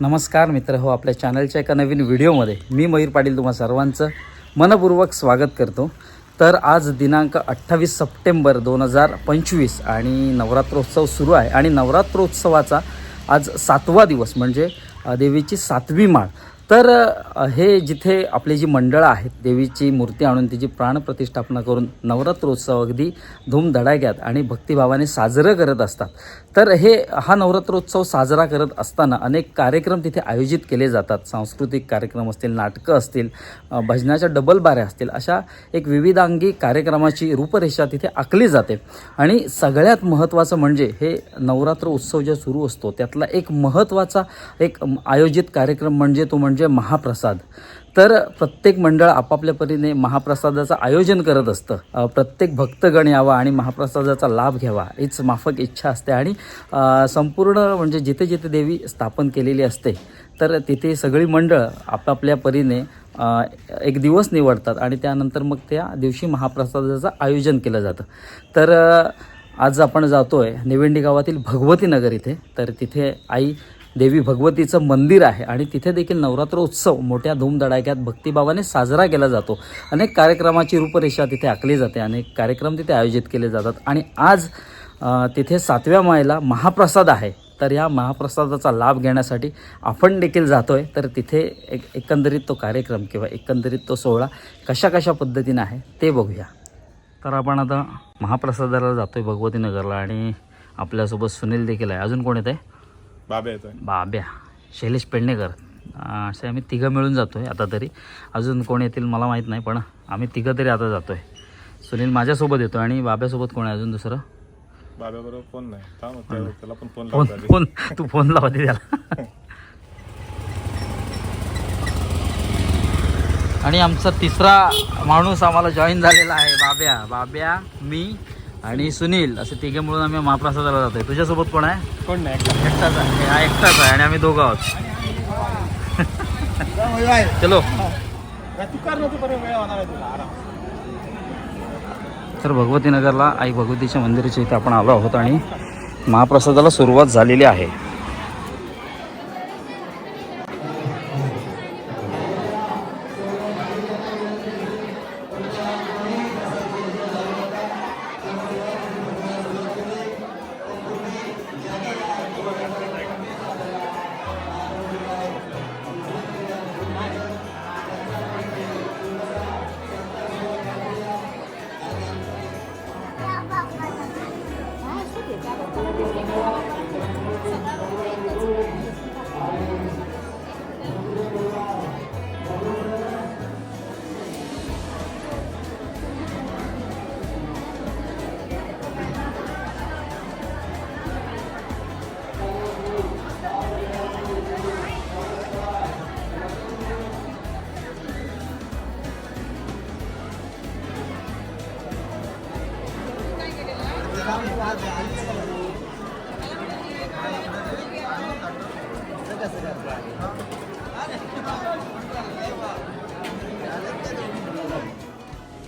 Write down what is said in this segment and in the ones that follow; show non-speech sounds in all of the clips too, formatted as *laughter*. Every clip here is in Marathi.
नमस्कार मित्र हो आपल्या चॅनलच्या एका नवीन व्हिडिओमध्ये मी मयूर पाटील तुम्हा सर्वांचं मनपूर्वक स्वागत करतो. तर आज दिनांक अठ्ठावीस सप्टेंबर दोन हजार पंचवीस आणि नवरात्रोत्सव सुरू आहे. आणि नवरात्रोत्सवाचा आज सातवा दिवस म्हणजे देवीची सातवी माळ. तर हे जिथे आपली जी मंडळं आहेत देवीची मूर्ती आणून तिची प्राणप्रतिष्ठापना करून नवरात्रोत्सव अगदी धूमधडाक्यात आणि भक्तिभावाने साजरं करत असतात. तर हे हा नवरात्रोत्सव साजरा करत असताना अनेक कार्यक्रम तिथे आयोजित केले जातात. सांस्कृतिक कार्यक्रम असतील नाटकं असतील भजनाच्या डबल बाऱ्या असतील अशा एक विविधांगी कार्यक्रमाची रूपरेषा तिथे आखली जाते. आणि सगळ्यात महत्त्वाचं म्हणजे हे नवरात्र उत्सव जे सुरू असतो त्यातला एक महत्त्वाचा एक आयोजित कार्यक्रम म्हणजे तो म्हणजे म्हणजे महाप्रसाद. तर प्रत्येक मंडळ आपापल्या परीने महाप्रसादाचं आयोजन करत असतं. प्रत्येक भक्तगण यावा आणि महाप्रसादाचा लाभ घ्यावा हीच माफक इच्छा असते. आणि संपूर्ण म्हणजे जिथे जिथे देवी स्थापन केलेली असते तर तिथे सगळी मंडळ आपापल्या परीने एक दिवस निवडतात आणि त्यानंतर मग त्या दिवशी महाप्रसादाचं आयोजन केलं जातं. तर आज आपण जातो आहे निवेंडी गावातील भगवती नगर इथे. तर तिथे आई देवी भगवतीचं मंदिर आहे आणि तिथे देखील नवरात्र उत्सव मोठ्या धूमधडाक्यात भक्तिभावाने साजरा केला जातो. अनेक कार्यक्रमाची रूपरेषा तिथे आखली जाते अनेक कार्यक्रम तिथे आयोजित केले जातात. आणि आज तिथे सातव्या मायला महाप्रसाद आहे. तर या महाप्रसादाचा लाभ घेण्यासाठी आपण देखील जातो आहे तर तिथे एक एकंदरीत तो कार्यक्रम किंवा एकंदरीत तो सोहळा कशा कशा पद्धतीनं आहे ते बघूया. तर आपण आता महाप्रसादाला जातो आहे भगवती नगरला आणि आपल्यासोबत सुनील देखील आहे. अजून कोण येत आहे? येतोय. बाब्या शैलेश पेडणेकर. असे आम्ही तिघं मिळून जातो आहे आता तरी. अजून कोण येतील मला माहीत नाही पण आम्ही तिघं तरी आता जातो आहे सुनील माझ्यासोबत येतो आणि बाब्यासोबत कोण आहे अजून दुसरं? बाबे बरोबर फोन नाही. थांब त्या- त्याला पण फोन तू फोन लावा दे त्याला. आणि आमचा तिसरा माणूस आम्हाला जॉईन झालेला आहे बाब्या. बाब्या मी आणि सुनील असे तिघे मिळून आम्ही महाप्रसादाला जातोय. तुझ्यासोबत कोण आहे? कोण नाही एकटाच आहे. हा एकटाच आहे आणि आम्ही दोघं आहोत. *laughs* चलो. तर भगवती नगरला आई भगवतीच्या मंदिराच्या इथे आपण आलो आहोत आणि महाप्रसादाला सुरुवात झालेली आहे.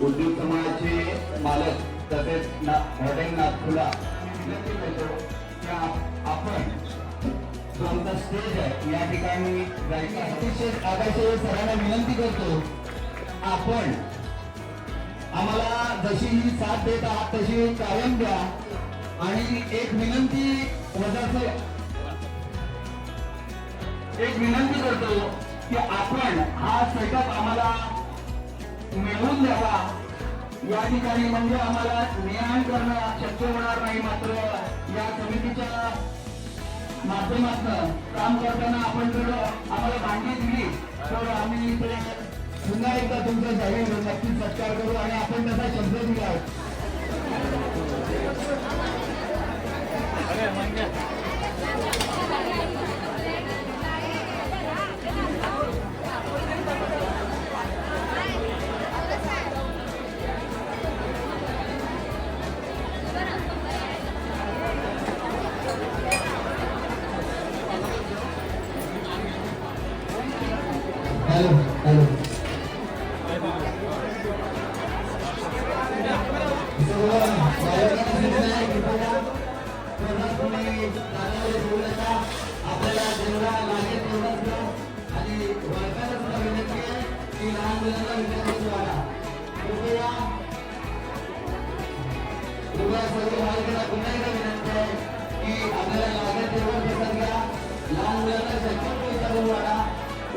उद्योग समाजाचे मालक तसेच ना- हॉटेल नागपूरला विनंती करतो की आपण जो आमचा स्टेज आहे. या ठिकाणी अतिशय आदर्श सरांना विनंती करतो आपण आम्हाला जशी ही साथ देत आहात तशी कायम द्या. आणि एक विनंती वजाचे एक विनंती करतो की आपण हा सेटअप आम्हाला मिळवून द्यावा. या ठिकाणी म्हणजे आम्हाला नियाण करणं शक्य होणार नाही मात्र या समितीच्या माध्यमातून काम करताना आपण जर आम्हाला भांडी दिली तर आम्ही इथे पुन्हा एकदा तुमचं जाहीर सत्कार करू आणि आपण तसा शब्द दिला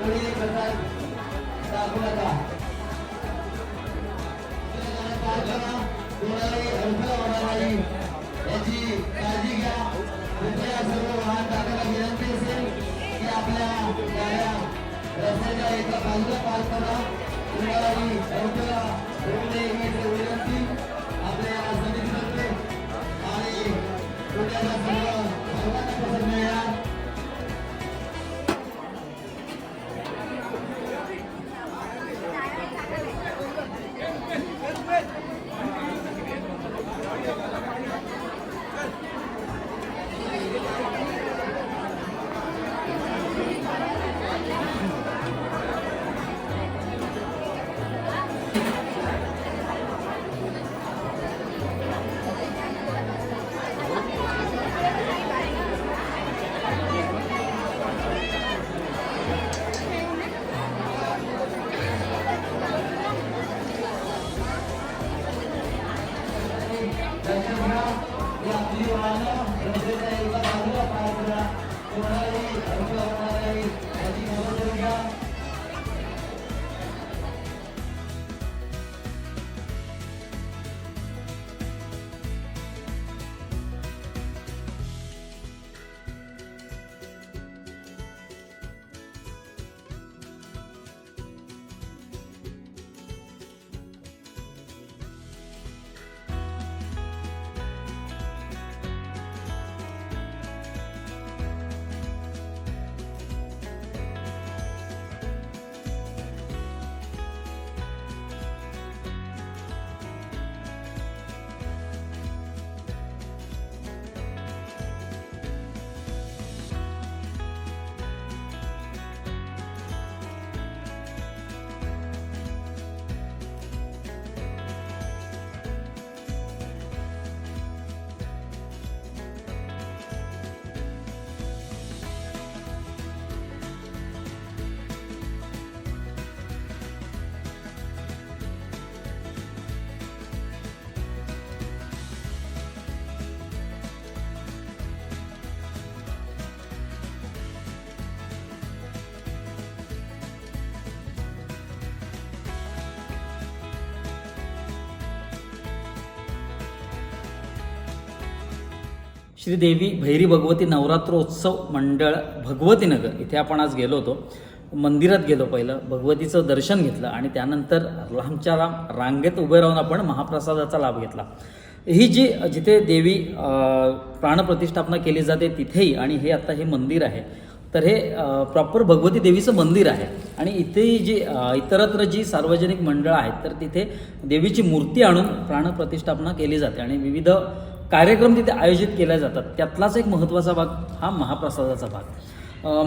कोणी दाखवू नका कोणालाही अडथळा होणार नाही याची काळजी घ्या कृपया सर्व वाहन विनंती असेल की आपल्या गाड्या रस्त्याच्या एका बाजूला पार्क करा कोणालाही अडथळा होऊ नये विनंती आपल्या समितीतर्फे आणि पुण्याला दर्शन श्रीदेवी भैरी भगवती नवरात्रोत्सव मंडळ भगवतीनगर इथे आपण आज गेलो होतो. मंदिरात गेलो पहिलं. भगवतीचं दर्शन घेतलं आणि त्यानंतर लांबच्या लांब रांगेत उभे राहून आपण महाप्रसादाचा लाभ घेतला. ही जी जिथे देवी प्राणप्रतिष्ठापना केली जाते तिथेही आणि हे आता हे मंदिर आहे. तर हे प्रॉपर भगवती देवीचं मंदिर आहे. आणि इथे जी इतरत्र जी सार्वजनिक मंडळं आहेत तर तिथे देवीची मूर्ती आणून प्राणप्रतिष्ठापना केली जाते. आणि विविध कार्यक्रम तिथे आयोजित केले जातात. त्यातलाच एक महत्त्वाचा भाग हा महाप्रसादाचा भाग.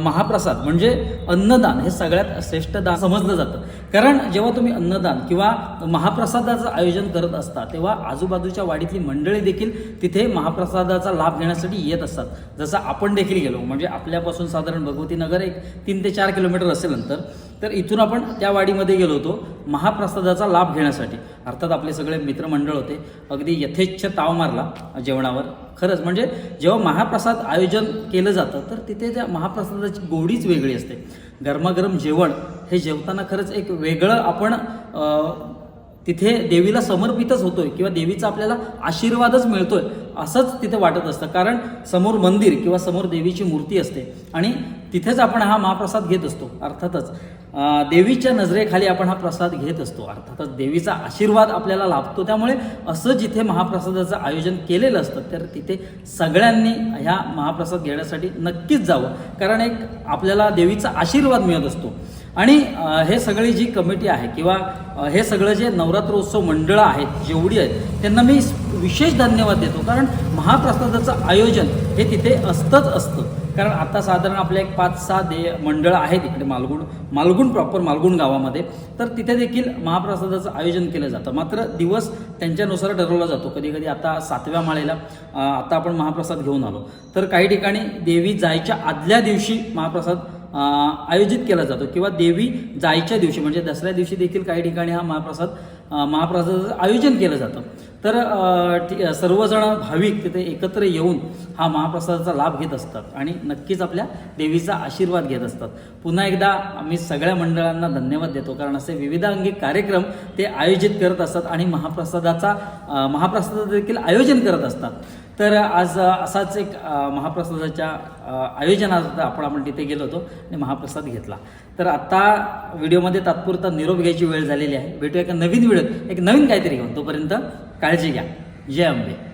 महाप्रसाद म्हणजे अन्नदान हे सगळ्यात श्रेष्ठ दान समजलं जातं. कारण जेव्हा तुम्ही अन्नदान किंवा महाप्रसादाचं आयोजन करत असता तेव्हा आजूबाजूच्या वाडीतली मंडळी देखील तिथे महाप्रसादाचा लाभ घेण्यासाठी येत असतात. जसं आपण देखील गेलो म्हणजे आपल्यापासून साधारण भगवती नगर एक तीन ते चार किलोमीटर असेल नंतर तर इथून आपण त्या वाडीमध्ये गेलो होतो महाप्रसादाचा लाभ घेण्यासाठी. अर्थात आपले सगळे मित्रमंडळ होते. अगदी यथेच्छ ताव मारला जेवणावर. खरंच म्हणजे जेव्हा महाप्रसाद आयोजन केलं जातं तर तिथे त्या महाप्रसादाची गोडीच वेगळी असते. गरमागरम जेवण हे जेवताना खरंच एक वेगळं आपण तिथे देवीला समर्पितच होतोय किंवा देवीचा आपल्याला आशीर्वादच मिळतोय असंच तिथे वाटत असतं. कारण समोर मंदिर किंवा समोर देवीची मूर्ती असते आणि तिथेच आपण हा महाप्रसाद घेत असतो अर्थातच. देवीच्या नजरेखाली आपण हा प्रसाद घेत असतो अर्थातच. देवीचा आशीर्वाद आपल्याला लाभतो. त्यामुळे असं जिथे महाप्रसादाचं आयोजन केलेलं असतं तर तिथे सगळ्यांनी ह्या महाप्रसाद घेण्यासाठी नक्कीच जावं. कारण एक आपल्याला देवीचा आशीर्वाद मिळत असतो. आणि हे सगळी जी कमिटी आहे किंवा हे सगळं जे नवरात्रोत्सव मंडळं आहेत जेवढी आहेत त्यांना मी विशेष धन्यवाद देतो. कारण महाप्रसादाचं आयोजन हे तिथे असतंच असतं. कारण आता साधारण आपल्या एक पाच सहा दे मंडळं आहेत इकडे मालगुण मालगुण प्रॉपर मालगुण गावामध्ये. तर तिथे देखील महाप्रसादाचं आयोजन केलं जातं. मात्र दिवस त्यांच्यानुसार ठरवला जातो. कधी कधी आता सातव्या माळेला आता आपण महाप्रसाद घेऊन आलो. तर काही ठिकाणी देवी जायच्या आदल्या दिवशी महाप्रसाद आयोजित केला जातो किंवा देवी जायच्या दिवशी म्हणजे दसऱ्या दिवशी देखील काही ठिकाणी हा महाप्रसाद महाप्रसादाचं आयोजन केलं जातं. तर सर्वजण भाविक तिथे एकत्र येऊन हा महाप्रसादाचा लाभ घेत असतात आणि नक्कीच आपल्या देवीचा आशीर्वाद घेत असतात. पुन्हा एकदा आम्ही सगळ्या मंडळांना धन्यवाद देतो कारण असे विविधांगी कार्यक्रम ते आयोजित करत असतात आणि महाप्रसादाचा महाप्रसादाचं देखील आयोजन करत असतात. तर आज असाच एक महाप्रसादाच्या आयोजनात आपण आपण तिथे गेलो होतो आणि महाप्रसाद घेतला. तर आत्ता व्हिडिओमध्ये तात्पुरता निरोप घ्यायची वेळ झालेली आहे. भेटूया एका नवीन व्हिडिओ एक नवीन काहीतरी घेऊन. तोपर्यंत काळजी घ्या. जय अंबे.